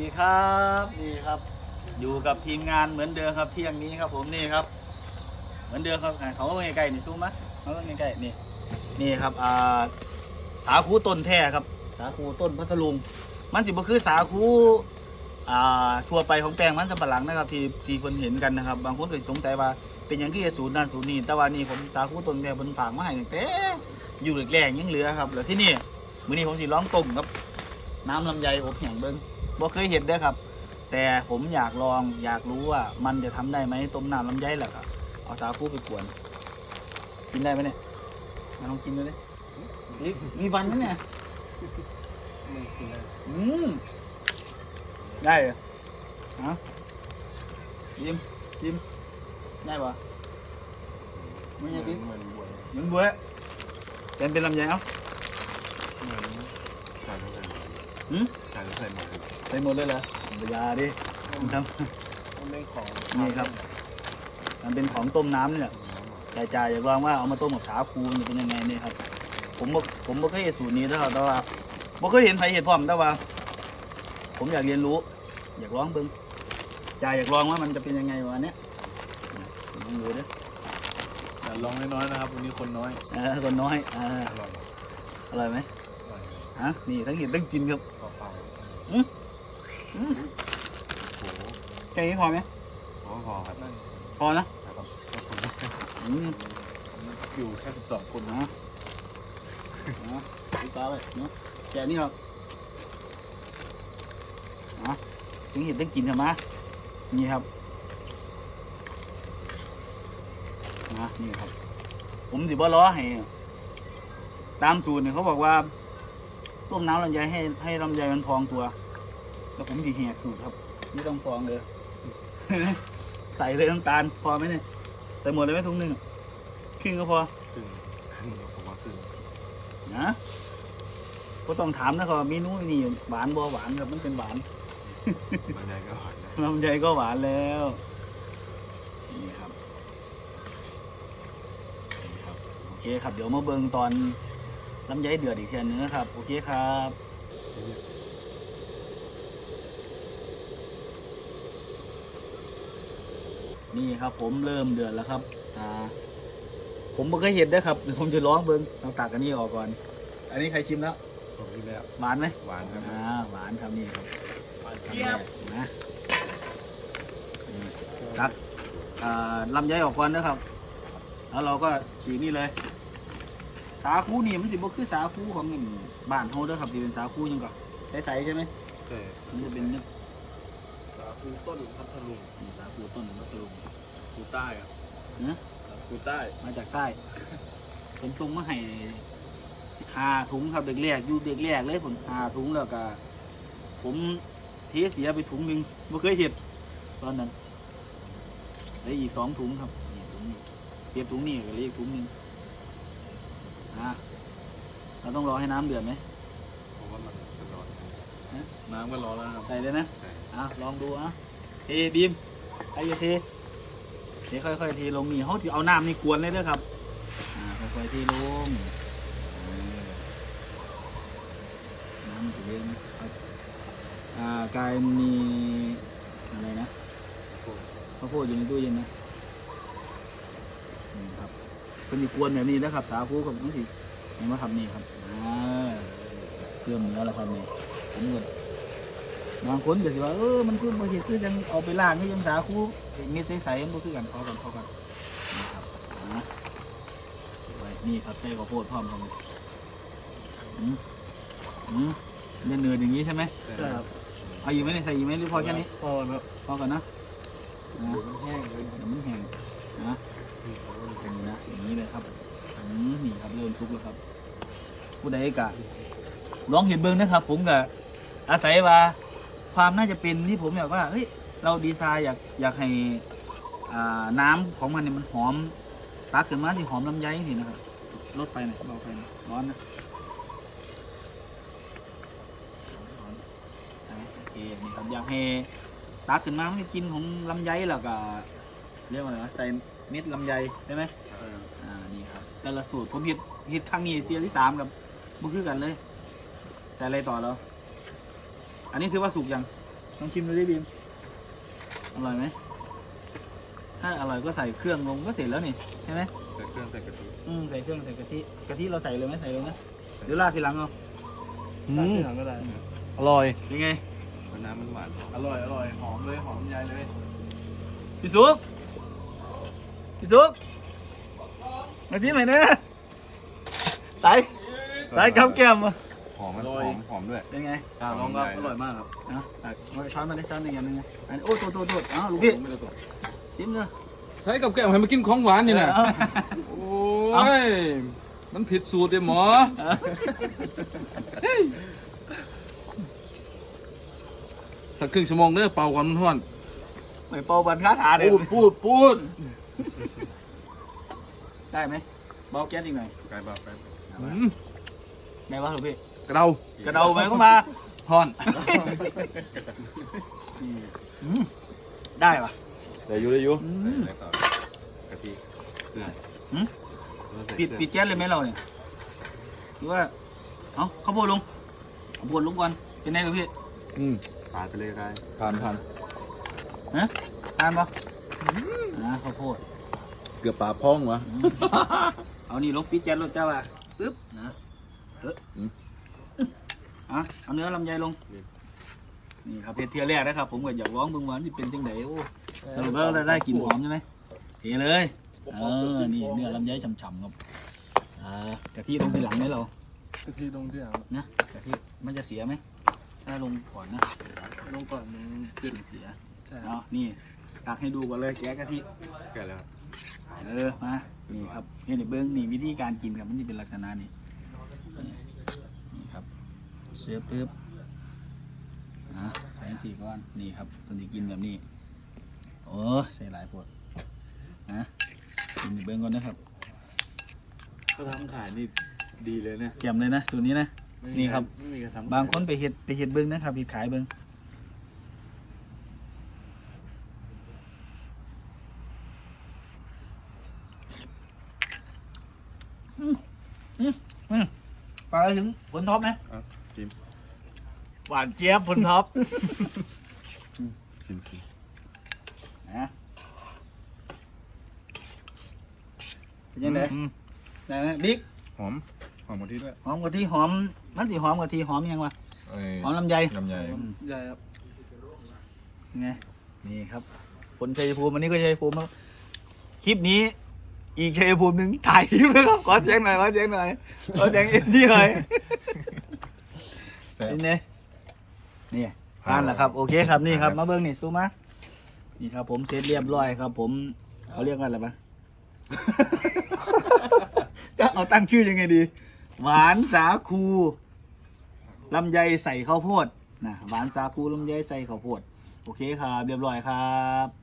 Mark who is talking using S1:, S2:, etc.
S1: ดีครับนี่ครับ อยู่กับทีมงานเหมือนเดิมครับเที่ยงนี้ครับ ผมนี่ครับ เหมือนเดิมครับเขาก็ใกล้ๆนี่ซูมมะเขาก็ใกล้ๆนี่นี่ครับอ่าสาคูต้นแท้ครับ สาคูต้นพัทลุง มันสิบ่คือสาคูอ่าทั่วไปของแปลงมันสำปะหลังนะครับที่ที่คนเห็นกันนะครับ บางคนก็สงสัยว่าเป็นอย่างที่ศูนย์นั่นศูนย์นี่แต่ว่านี่ผมสาคูต้นแท้บนฝากมาให้ตั้งแต่อยู่แรกๆยังเหลือครับแล้วที่นี่มื้อนี้ผมสิร้องต้มครับน้ำลำไยอบแห้งเบิ้ง บ่เคยเห็นเด้อครับ แต่ผมอยากลองอยากรู้ว่ามันจะทำได้ไหมต้มน้ำลำไยแหละครับเอาสาคูไปกวน กินได้ไหมเนี่ยมาลองกินดูดินี่มีฟันไหมเนี่ยอืมได้เหรอฮะยิ้มยิ้มได้ปะไม่ใช่ดิ
S2: เหมือนบวย
S1: เหมือนบัวเป็นเป็นลำไยเอ้า
S2: เหมือน ใส่เข้าไป
S1: หืม
S2: ใส่เข้าไปหมดเลย
S1: ใส่หมดเลยเหรออยาดิมันท
S2: มันเป็นของ
S1: นี่ครับำมันเป็นของต้มน้ำเนี่ยจ่ายจ่ายอยากลองว่าเอามาต้มกับสาคูมันจะเป็นยังไงเนี่ยครับ ผมบ่ผมบ่เคยเห็นสูตรนี้นะครับแต่ว่าบ่เคยเห็นใครเห็นพร้อมแต่ว่า ผมอยากเรียนรู้ อยากลองเบิ่งจ่ายอยากลองว่ามันจะเป็นยังไงวะเนี่ยลองดูเด้อ
S2: แต่ลองน้อยๆนะครับ วันนี้คนน้อย
S1: เออคนน้อยเออ
S2: อร่อย
S1: อร่อยไหม
S2: อร่อย
S1: ฮะนี่ทั้งเห็นทั้งกินครับ แค่นี้พอไหม
S2: พอพอครับ
S1: พอนะ
S2: ครับ
S1: อืม
S2: อยู่แค่สิบสองคนนะ
S1: นะนะดูตาไปเนาะแกะนี่ครับอะถึงเห็นต้องกินใช่ไหมนี่ครับนะนี่ครับ ผมสิบ่ล้อให้ตามสูตรเนี่ยเขาบอกว่าต้มน้ำลำไยให้ให้ลำไยมันพองตัว แล้วผมดีแหกสูตรครับ ไม่ต้องพองเลย ใส่เลยน้ำตาลพอไหมเนี่ยใส่หมดเลยไหมถุงหนึ่งครึ่งก็พอ
S2: ครึ่งครึ่งผมว่าครึ่ง
S1: นะก็ต้องถามนะครับว่าเมนูนี่หวานบ่หวานครับมันเป็นหวาน
S2: บางอย่างก็หอยนะ
S1: ลำไยก็หวานแล้วนี่ครับนี่ครับ โอเคครับ เดี๋ยวมาเบิ่งตอนลำไยเดือดอีกเทียนึงนะครับ โอเคครับ นี่ครับผมเริ่มเดือดแล้วครับอ่าผมไม่เคยเห็นเด้อครับเดี๋ยวผมจะร้องเบิ่งต้องตักอันนี้ออกก่อน อันนี้ใครชิมแล้ว
S2: ผมกินแล้ว
S1: หวานไหม
S2: หวานครับ
S1: อ่าหวานครับนี่ครับ
S2: หวาน
S1: ครั้งแรกนะนี่ตักอ่าลำไยออกก่อนนะครับ แล้วเราก็ฉีกนี่เลย สาคูนี่มันสิบ่คือสาคูของบ้านเฮาเด้อครับที่เป็นสาคูหยังก่อนใสๆใช่ไหม
S2: ใช่
S1: มันจะเป็นเนี่ย
S2: สาคูต้นพัทลุง
S1: นี่สาคูต้นมะตูม
S2: คูใต้อะ
S1: นะ
S2: สาคูใต้
S1: มาจากใต้ผมส่งมาให้หาถุงครับเด็กแรกอยู่เด็กแรกเลยผมหาถุงแล้วก็ ผมเทเสียไปถุงหนึ่งไม่เคยเห็นตอนนั้นแล้วอีกสองถุงครับนี่ถุงนี้เก็บถุงนี้ก็เหลยอีกถุงหนึ่งอะเราต้องรอให้น้ำเดือดไหม
S2: เพราะว่ามันจะร้อน
S1: ฮะ
S2: น้ำก็ร้อนแล้วครับ
S1: ใส่เลยนะ
S2: ใช่
S1: อะ ลองดูอะเทบีมไอ้ยาเทเทค่อยๆเทลงนี่เขาจะเอาน้ำนี่กวนเลยเด้อครับ อ่า ค่อยๆเทลงเออน้ำมันจะเย็นครับอ่ากายมีอะไรนะข้าวโพดอยู่ในตู้เย็นนะนี่ครับเป็นอีกวนแบบนี้นะครับ สาคูกับน้องสิเห็นไหมครับนี่ครับอ่าเครื่องเนื้อแล้วครับนี่ ผมก็บางคนก็สิว่าเออมันคือบ่เฮ็ดคือจังเอาไปล้างคือจังสาคูเม็ดใสๆมันบ่คือกันพอกันพอกันนี่ครับนะไว้นี่ครับใส่ข้าวโพดพร้อมครับอืมอืมเนื้อเนื้ออย่างนี้ใช่ไหม
S2: ใช่ครับ
S1: เอาอยู่ไหมเนี่ยใส่อยู่ไหมหรือพอแค่นี้
S2: พอครับ
S1: พอกันนะนะ
S2: มันแห้งเลย
S1: มันแห้งนะเป็นนะอย่างนี้เลยครับนี่ครับเริ่มสุกแล้วครับ ผู้ใดกะลองเห็นเบิ้งนะครับ ผมกะ อาศัยว่าความน่าจะเป็นที่ผมอยากว่าเฮ้ยเราดีไซน์อยากอยากให้อ่าน้ำของมันเนี่ยมันหอมตักขึ้นมาที่หอมลำไยสินะครับลดไฟหน่อยเบาไฟหน่อยร้อนนะร้อนอ่าโอเคนี่ครับอยากให้ตักขึ้นมามันมีกลินของลำไยแล้วก็เรียกว่าอะไรวะใส่เม็ดลำไยใช่ไหมอ่านี่ครับแต่ละสูตรผมเห็ดเห็ดครั้งนี้เตียที่สามกับมันคือกันเลย ใส่อะไรต่อแล้ว อันนี้ถือว่าสุกยังลองชิมดูดิบีมอร่อยไหมถ้าอร่อยก็ใส่เครื่องลงก็เสร็จแล้วนี่ใช่ไหม
S2: ใส่เครื่องใส่กะทิ
S1: อืมใส่เครื่องใส่กะทิกะทิเราใส่เลยไหมใส่เลยนะหรือราดทีหลังเอา
S3: อื
S2: ใส่
S3: ม
S2: ที่หลังก็ได้
S3: อร่อย
S1: เป็นไง
S2: เพราะน้ำมันหวานอร่อยอร่อยหอมเลยหอมใหญ่เลย
S1: พี่สุกพี่สุกมาซิใหม่นะสายสายกับแก้มมา
S2: หอมมันหอมหอมด้วย
S1: เป็นไง
S2: อ่าลองครับอร่อยมากครับ
S1: เอาตักมาช้อนมาได้ช้อนหนึ่งอย่างหนึงนะอันนี้โอ้โตโตโตเอ้าลูกพี่
S2: ไม่ได้ตก
S1: ชิมเนอะ
S3: ใช้กับแก้มให้มากินของหวานนี่นะ
S1: เอา
S3: โอ้ย มันผิดสูตรเลยหมอ สักครึ่งชั่วโมงเด้อเป่าก่อนมันร้อน
S1: เหมือนเป่าบันค้าถาเลย
S3: พูดพูดพูด
S1: ได้ไหมเบาแก๊สอีกหน่อย
S2: ไก่บ้าไก่
S3: อืม
S1: แม่ว่าลูกพี่
S3: กระเดาก
S1: ระเดาไหมก็มา
S3: ร้อน
S1: อืมได้ปะ
S3: เดี๋ยวอยู่เดี๋ยวอยู่
S1: อืม
S2: ใส่ต่อกะทิเครื่อง
S1: หืม
S2: แล้วใส่
S1: ปิด
S2: เครื่อง
S1: ปิดแก๊สเลยไหมเราเนี่ยหรือว่าเอาข้าวโพดลงข้าวโพดลงก่อนเป็นไงลูกพี่
S3: อืม
S2: ปาดไปเลยไก่
S3: ผ่านผ่าน
S1: ฮะทานปะอ่าข้าวโพด
S3: เกือบปากพ้องวะ
S1: เอานี่ลงปิดแก๊สรถเจ้าอะปึ๊บนะเออ
S3: อืม
S1: อะเอาเนื้อลำไยลง นี่ครับเพจเทียแรกนะครับ ผมก็อยากร้องเบิ่งหวานที่เป็นจังไดโอ้สรุปแล้วเราได้กลิ่นหอมใช่ไหมเทเลยเออนี่เนื้อลำไยฉ่ำๆครับอ่ากะทิลงทีหลังไหมเรา
S2: กะทิลงที่หลัง
S1: นะกะทิมันจะเสียไหมถ้าลงก่อนนะ
S2: ลงก่อนมัน
S1: เสียเสียเอานี่ตักให้ดูก่อนเลยแกะกะทิ
S2: แก่แล้วครับ
S1: เออมานี่ครับเห็นเบิ้งนี่วิธีการกินครับมันจะเป็นลักษณะนี้นี่นี่ครับ เสือปึ๊บอะใส่สี่ก้อนนี่ครับคนที่กินแบบนี้โอ้ใส่หลายปวดนะกินให้เบิ้งก่อนนะครับ
S2: ก็ทำขายนี่ดีเลยเนี่ย
S1: เก็มเลยนะสูตรนี้นะ
S2: ไม่มี
S1: นี่ครับ
S2: ไม่มีกระทำ
S1: บางคนไปเห็ดไปเห็ดเบิ้งนะครับเห็ดขายเบิ้งอืมอืมอืมไปถึงผลท็อปไหม
S2: ชิม
S1: หวานเจี๊ยบผลท็อป
S2: ชิมชิม
S1: นะเป็นยังไง
S3: อืม
S1: ได้ไหมบิ๊ก
S2: หอมหอมกะทิด้วย
S1: หอมกะทิหอม มันสิหอมกะทิหอมยังวะ
S2: เอ้ย
S1: หอมลำไย
S2: ลำไย
S3: ใหญ่ครับ
S1: ไงนี่ครับคนชัยภูมิวันนี้ก็ชัยภูมิครับคลิปนี้ อีกชัยภูมิหนึ่งถ่ายคลิปเลยครับขอเสียงหน่อยขอเสียงหน่อยขอเสียงเอซีหน่อย
S2: แซ่บ
S1: นี่เนี่ยนี่ผ่านแล้วครับ โอเคครับนี่ครับ มาเบิ้งนี่ซูมานี่ครับ ผมเสร็จเรียบร้อยครับ ผมเขาเรียกว่าอะไรปะจะเอาตั้งชื่อยังไงดี หวานสาคูลำไยใส่ข้าวโพดนะหวานสาคูลำไยใส่ข้าวโพด โอเคครับ เรียบร้อยครับ